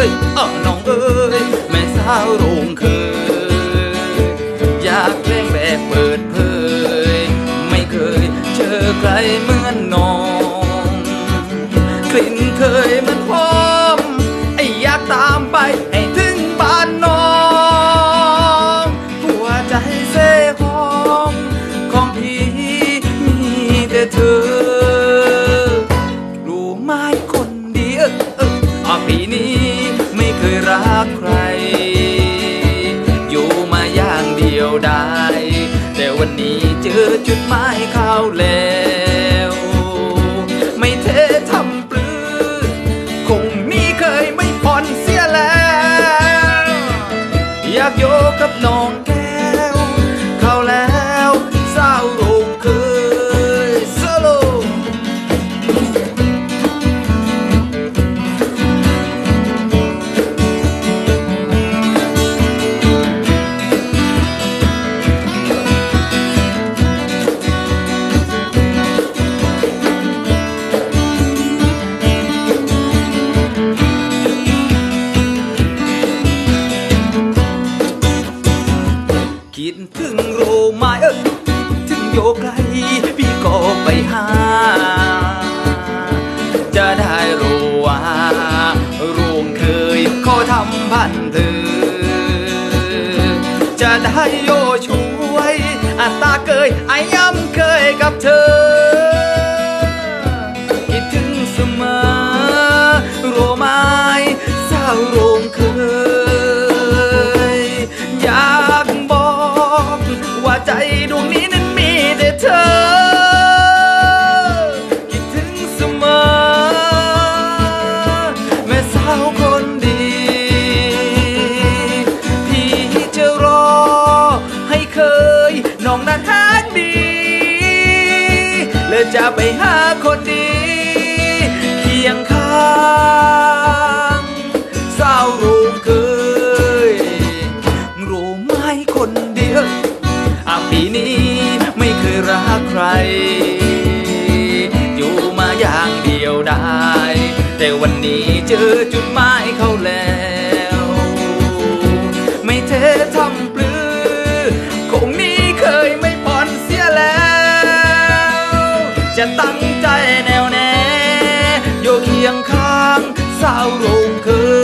เลยอ้อน้องเอ้ยแม่สาวโรงเคยอยากเพลงแบบเปิดเผย ไม่เคยเจอใครเหมือนน้องกลิ่นเคยมันหอมไอ้อยากตามไปให้ถึงบ้านน้องหัวใจเซ่หองของพี่มีแต่เธอรู้ไหมคนดีเออเอออะปีนี้ไม่เคยรั กใคร อยู่มาอย่างเดียวได้ แต่วันนี้เจอจุดหมายเข้าแล้ว ไม่เททำปลื้อคงมีเคยไม่ผ่อนเสียแล้ว อยากโยกับน้องแก ถึงโยไกล พี่ก็ไปหา จะได้รู้ว่าโรงเคยเขาทำพันเธอ จะได้โยช่วยอัตตาเกยไอ้ย้ำเคยกับเธอ คิดถึงเสมอโรไม้สาวโรงเคย อยากบอกว่าใจ และจะไปหาคนดีเคียงข้างสารู้เคยรู้ไหมคนเดียวอะปีนี้ไม่เคยรักใคร อยู่มาอย่างเดียวได้ แต่วันนี้เจอจุดหมายเขาแล้ว จะตั้งใจแนวแน่โยเคียงข้างสาวโรงคืน